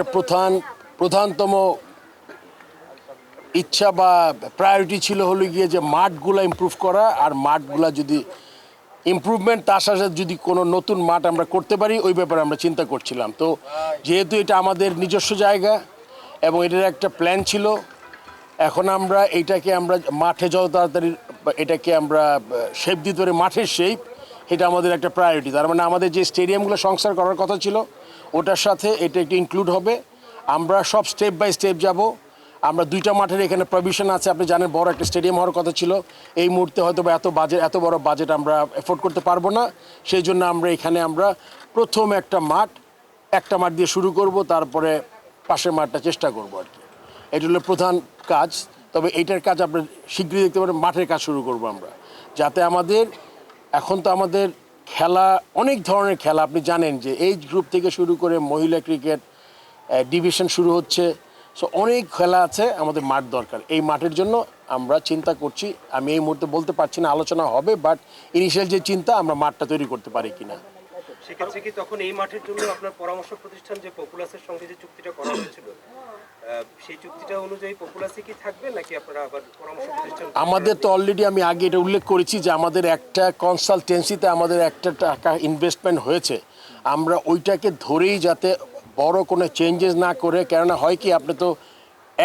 একটা প্রধান, প্রধানতম ইচ্ছা বা প্রায়োরিটি ছিল হলো গিয়ে যে মাঠগুলো ইমপ্রুভ করা আর মাঠগুলা যদি ইমপ্রুভমেন্ট তার সাথে যদি কোনো নতুন মাঠ আমরা করতে পারি, ওই ব্যাপারে আমরা চিন্তা করছিলাম। তো যেহেতু এটা আমাদের নিজস্ব জায়গা এবং এটার একটা প্ল্যান ছিল, এখন আমরা এইটাকে আমরা মাঠে যত তাড়াতাড়ি, এটাকে আমরা শেপ দিতে পারি মাঠের শেপ এটা আমাদের একটা প্রায়োরিটি তার মানে আমাদের যে স্টেডিয়ামগুলো সংস্কার করার কথা ছিল, ওটার সাথে এটা একটু ইনক্লুড হবে। আমরা সব স্টেপ বাই স্টেপ যাব। আমরা দুইটা মাঠের এখানে প্রভিশন আছে, আপনি জানেন বড় একটা স্টেডিয়াম হওয়ার কথা ছিল। এই মুহূর্তে হয়তো এত বাজেট এত বড় বাজেট আমরা এফোর্ড করতে পারব না। সেই জন্য আমরা এখানে আমরা প্রথম একটা মাঠ একটা মাঠ দিয়ে শুরু করব, তারপরে পাশের মাঠটা চেষ্টা করব আর কি। এটা হলো প্রধান কাজ। তবে এইটার কাজ আমরা শীঘ্রই দেখতে পারেন, মাঠের কাজ শুরু করব আমরা। যাতে আমাদের এখন তো আমাদের খেলা, অনেক ধরনের খেলা। আপনি জানেন যে এই গ্রুপ থেকে শুরু করে মহিলা ক্রিকেট ডিভিশন শুরু হচ্ছে। সো অনেক খেলা আছে আমাদের মাঠ দরকার। এই মাঠের জন্য আমরা চিন্তা করছি। আমি এই মুহূর্তে বলতে পারছি না, আলোচনা হবে বাট ইনিশিয়াল যে চিন্তা, আমরা মাঠটা তৈরি করতে পারি কিনা। সেক্ষেত্রে কি তখন এই মাঠের জন্য আপনার পরামর্শ প্রতিষ্ঠান যে পপুলাসের সঙ্গে যে চুক্তিটা করা হয়েছিল সেই চুক্তিটা অনুযায়ী কি থাকবে নাকি আপনারা আবার পরামর্শ আমাদের তো অলরেডি আমি আগে এটা উল্লেখ করেছি যে আমাদের একটা কনসালটেন্সিতে আমাদের একটা টাকা ইনভেস্টমেন্ট হয়েছে। আমরা ওইটাকে ধরেই যাতে বড় কোনো চেঞ্জেস না করে, কেননা হয় কি, আপনি তো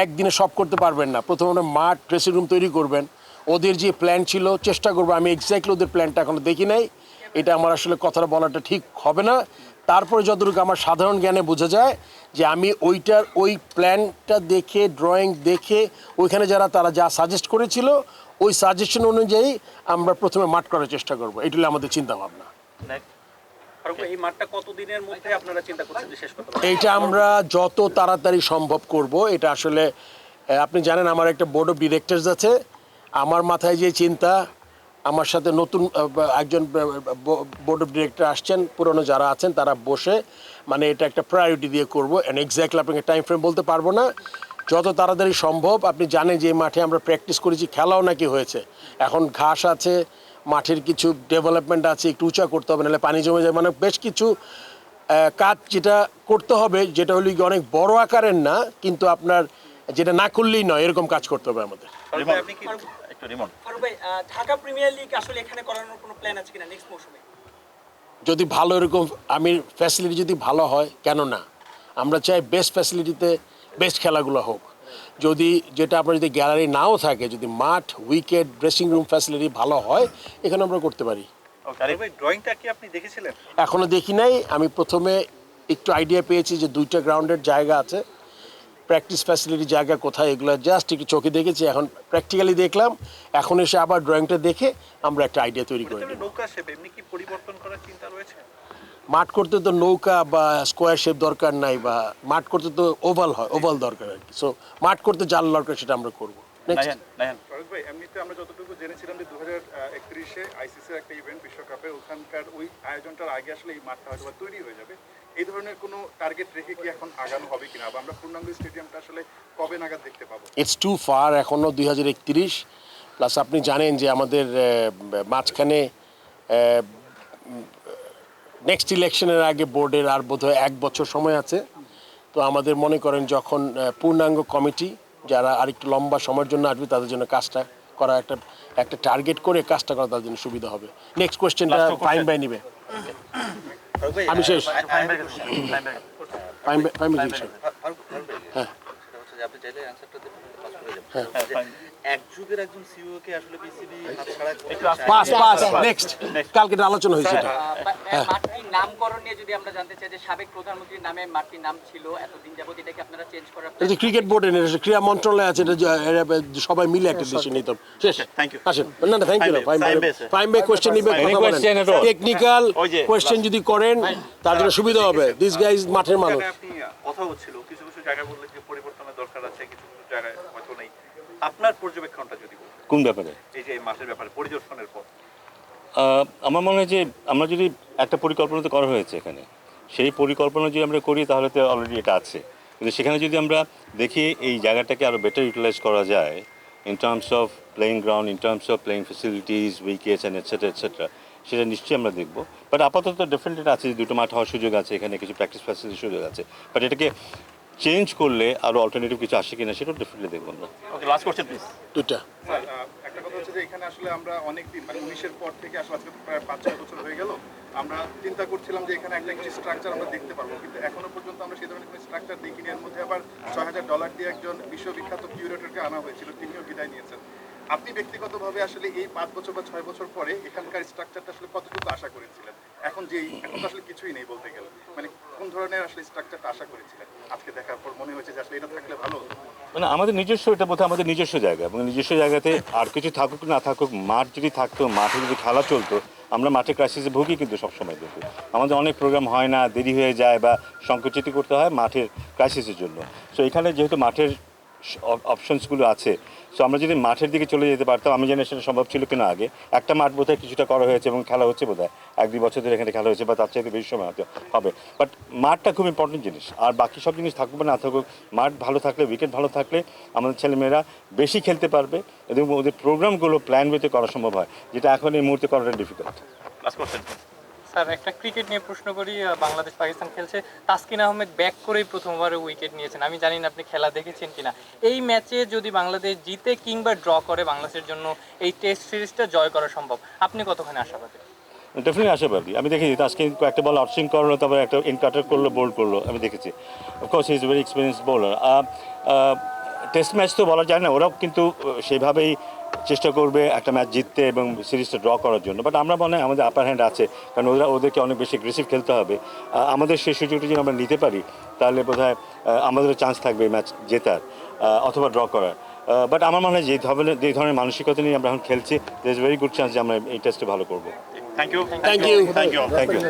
একদিনে সব করতে পারবেন না। প্রথমে আমরা মাঠ ড্রেসিং রুম তৈরি করবেন। ওদের যে প্ল্যান ছিল, চেষ্টা করব। আমি এক্স্যাক্টলি ওদের প্ল্যানটা এখনও দেখি নাই। এটা আমার আসলে কথাটা বলাটা ঠিক হবে না। তারপরে যতটুকু আমার সাধারণ জ্ঞানে বোঝা যায় যে আমি ওইটার ওই প্ল্যানটা দেখে ড্রয়িং দেখে ওইখানে যারা তারা যা সাজেস্ট করেছিল ওই সাজেশন অনুযায়ী আমরা প্রথমে মাঠ করার চেষ্টা করব। এটি হলো আমাদের চিন্তা ভাবনা? এইটা আমরা যত তাড়াতাড়ি সম্ভব করব। এটা আসলে আপনি জানেন আমার একটা বোর্ড অফ ডিরেক্টরস আছে। আমার মাথায় যে চিন্তা আমার সাথে নতুন একজন বোর্ড অফ ডিরেক্টর আসছেন, পুরনো যারা আছেন, তারা বসে মানে এটা একটা প্রায়োরিটি দিয়ে করব অ্যান্ড এক্স্যাক্টলি আপনাকে টাইম ফ্রেম বলতে পারব না। যত তাড়াতাড়ি সম্ভব, আপনি জানেন যে মাঠে আমরা প্র্যাকটিস করেছি, খেলাও নাকি হয়েছে। এখন ঘাস আছে, মাঠের কিছু ডেভেলপমেন্ট আছে, একটু উঁচা করতে হবে, নাহলে পানি জমে যায়। মানে বেশ কিছু কাজ যেটা করতে হবে, যেটা হলো অনেক বড় আকারের না, কিন্তু আপনার, যেটা না করলেই নয়, এরকম কাজ করতে হবে আমাদের। রিমন ভাই ঢাকা প্রিমিয়ার লিগ আসলে এখানে করানোর কোনো প্ল্যান আছে কিনা নেক্সট মৌসুমে? যদি ভালো এরকম আমি ফ্যাসিলিটি যদি ভালো হয় কেন না? আমরা চাই বেস্ট ফ্যাসিলিটিতে বেস্ট খেলাগুলো হোক। যদি যেটা আপনার যদি গ্যালারি নাও থাকে যদি মাঠ উইকেট ড্রেসিং রুম ফ্যাসিলিটি ভালো হয় এখানে আমরা করতে পারি। ফারুক ড্রয়িংটা কি আপনি দেখেছিলেন? এখনও দেখি নাই। আমি প্রথমে একটু আইডিয়া পেয়েছি যে দুইটা গ্রাউন্ডের জায়গা আছে। প্র্যাকটিস ফ্যাসিলিটি জায়গা কোথায় এগুলো জাস্ট একটু চোখে দেখেছি এখন প্র্যাকটিক্যালি দেখলাম এখন এসে আবার ড্রয়িংটা দেখে আমরা একটা আইডিয়া তৈরি করে ভিতরে নেব নৌকা শেপ এমনি কি পরিবর্তন করার চিন্তা রয়েছে? মাঠ করতে তো নৌকা বা স্কোয়ার শেপ দরকার নাই বা মাঠ করতে তো ওভাল হয় ওভাল দরকার আর কি। সো মাঠ করতে জাল দরকার সেটা আমরা করব। ভাই এমনিতে আমরা যতটুকু জেনেছিলাম যে দু হাজার একত্রিশে আইসিসির একটা ইভেন্ট বিশ্বকাপে ওখানকার ওই আয়োজনটার আগে আসলে এই মাঠটা হয়তো তৈরি হয়ে যাবে। এই ধরনের কোনো টার্গেট রেখে কি এখন আগানো হবে কিনা বা আমরা পূর্ণাঙ্গ স্টেডিয়ামটা আসলে কবে নাগাদ দেখতে পাবো? ইটস টু ফার এখনও দুই হাজার একত্রিশ। প্লাস আপনি জানেন যে আমাদের মাঝখানে নেক্সট ইলেকশনের আগে বোর্ডের আর বোধহয় এক বছর সময় আছে। তো আমাদের মনে করেন যখন পূর্ণাঙ্গ কমিটি যারা আরেকটু লম্বা সময়ের জন্য আসবে তাদের জন্য কাজটা করা একটা একটা টার্গেট করে কাজটা করা তাদের জন্য সুবিধা হবে। নেক্সট কোয়েশ্চেনটা. ফাইন বাই নিবে। আমি শেষ টাইম ভাই, হ্যাঁ। সেটা হচ্ছে যে আপনি চাইলে অ্যান্সারটা দেবেন পাস করে যাবেন হ্যাঁ। হ্যাঁ, যে fine. এক যুগের একজন সিইও কে আসলে বিসিবি হাতছাড়া করতে একটু আস্তে- চায়। পাস পাস নেক্সট কালকে আলোচনা হয়েছে এটা। আহ, বা- আহ, মাঠটির নামকরণ নিয়ে যদি আমরা জানতে চাই যে সাবেক প্রধানমন্ত্রীর নামে মাঠটির নাম ছিল এতদিন যাবত এটাকে আপনারা চেঞ্জ করার এটা যে ক্রিকেট বোর্ডে ক্রীড়া মন্ত্রণালয় আছে এটা সবাই মিলে একটা ডিসিশন নিতে হবে। শেষ। Thank you. আসেন। না না থ্যাংক ইউ কোশ্চেন নিবে? টেকনিক্যাল কোশ্চেন যদি করেন তার জন্য সুবিধা হবে। দিস গাইজ মাঠের মানুষ। কথা হচ্ছিল কিছু কিছু জায়গায় বললেন যে পরিবর্তনের দরকার আছে কিছু কিছু জায়গায় হয়তো নেই আপনার পর্যবেক্ষণটা যদি কোন ব্যাপারে? এই যে মাসের ব্যাপারে পরিদর্শনের পর। আমার মনে হয় যে আমরা যদি একটা পরিকল্পনা তো করা হয়েছে এখানে সেই পরিকল্পনা যদি আমরা করি তাহলে তো অলরেডি এটা আছে। কিন্তু সেখানে যদি আমরা দেখি এই জায়গাটাকে আরও বেটার ইউটিলাইজ করা যায় in terms of playing ground in terms of playing facilities wickets and etcetera etcetera সেটা নিশ্চয়ই আমরা দেখব। বাট আপাতত ডেফিনেটলি আছে যে দুটো মাঠ হওয়ার সুযোগ আছে এখানে কিছু প্র্যাকটিস ফ্যাসিলিটির সুযোগ আছে। বাট এটাকে চেঞ্জ করলে আরও অল্টারনেটিভ কিছু আসে কিনা সেটা ডেফিনেটলি দেখব আমরা। ওকে লাস্ট কোশ্চেন প্লিজ দুটো একটা কথা হচ্ছে যে এখানে আসলে আমরা অনেক দিন মানে উনিশের পর থেকে আসলে আজকে প্রায় পাঁচ ছয় বছর হয়ে গেল। আমরা চিন্তা করছিলাম যে এখানে একটা কিছু স্ট্রাকচার আমরা দেখতে পারব কিন্তু এখনও পর্যন্ত আমরা সেই ধরনের কোনো স্ট্রাকচার দেখিনি। এর মধ্যে আবার ছয় হাজার ডলার দিয়ে একজন বিশ্ববিখ্যাত কিউরেটরকে আনা হয়েছিল তিনিও বিদায় নিয়েছেন। আপনি ব্যক্তিগতভাবে আসলে এই পাঁচ বছর বা ছয় বছর পরে এখানকার স্ট্রাকচারটা আসলে কতটুকু আশা করেছিলেন? এখন যে এখন আসলে কিছুই নেই বলতে গেলে। মানে কোন ধরনের আসলে স্ট্রাকচারটা আশা করেছিলেন? আজকে দেখার পর মনে হয়েছে যে আসলে এটা থাকলে ভালো মানে আমাদের নিজস্ব এটা বোধহয় আমাদের নিজস্ব জায়গা। এবং নিজস্ব জায়গাতে আর কিছু থাকুক না থাকুক, মাঠ যদি থাকতো, মাঠে যদি খেলা চলতো, আমরা মাঠে ক্রাইসিসে ভুগি কিন্তু সবসময় দেখি আমাদের অনেক প্রোগ্রাম হয় না, দেরি হয়ে যায় বা সংকুচিত করতে হয় মাঠের ক্রাইসিসের জন্য। সো এখানে যেহেতু মাঠের অপশনসগুলো আছে। সো আমরা যদি মাঠের দিকে চলে যেতে পারতাম, আমি জানি সেটা সম্ভব ছিল কিনা আগে। একটা মাঠ বোধহয় কিছুটা করা হয়েছে এবং খেলা হচ্ছে বোধহয়। এক দুই বছর ধরে এখানে খেলা হয়েছে বা তার চাইতে বেশি সময় হয়তো হবে। বাট মাঠটা খুব ইম্পর্টেন্ট জিনিস। আর বাকি সব জিনিস থাকুক না থাকুক, মাঠ ভালো থাকলে উইকেট ভালো থাকলে আমাদের ছেলেমেয়েরা বেশি খেলতে পারবে এবং ওদের প্রোগ্রামগুলো প্ল্যান ওয়েতে করা সম্ভব হয়, যেটা এখন এই মুহূর্তে করাটা ডিফিকাল্ট স্যার একটা ক্রিকেট নিয়ে প্রশ্ন করি বাংলাদেশ পাকিস্তান খেলছে। তাসকিন আহমেদ ব্যাক করেই প্রথমবার উইকেট নিয়েছেন। আমি জানি না আপনি খেলা দেখেছেন কিনা। এই ম্যাচে যদি বাংলাদেশ জিতে কিংবা ড্র করে বাংলাদেশের জন্য, এই টেস্ট সিরিজটা জয় করা সম্ভব। আপনি কতখানি আশাবাদী? ডেফিনেটলি আশাবাদী। আমি দেখেছি আজকে কয়েকটা বল আউটসুইং করল, তারপরে একটা ইনকাটার করল বোল্ড করল, আমি দেখেছি। Of course is very experience bowler test match তো বলা যায় না, ওরাও কিন্তু সেভাবেই চেষ্টা করবে একটা ম্যাচ জিততে এবং সিরিজটা ড্র করার জন্য। বাট আমরা মনে হয় আমাদের আপার হ্যান্ড আছে কারণ ওরা ওদেরকে অনেক বেশি অ্যাগ্রেসিভ খেলতে হবে। আমাদের সেই সুযোগটা যদি আমরা নিতে পারি তাহলে বোধ হয় আমাদেরও চান্স থাকবে ম্যাচ জেতার অথবা ড্র করার। বাট আমার মনে হয় যে ধরনের যে ধরনের মানসিকতা নিয়ে আমরা এখন খেলছি there is very good chance যে আমরা এই টেস্টে ভালো করব। Thank you thank you thank you thank you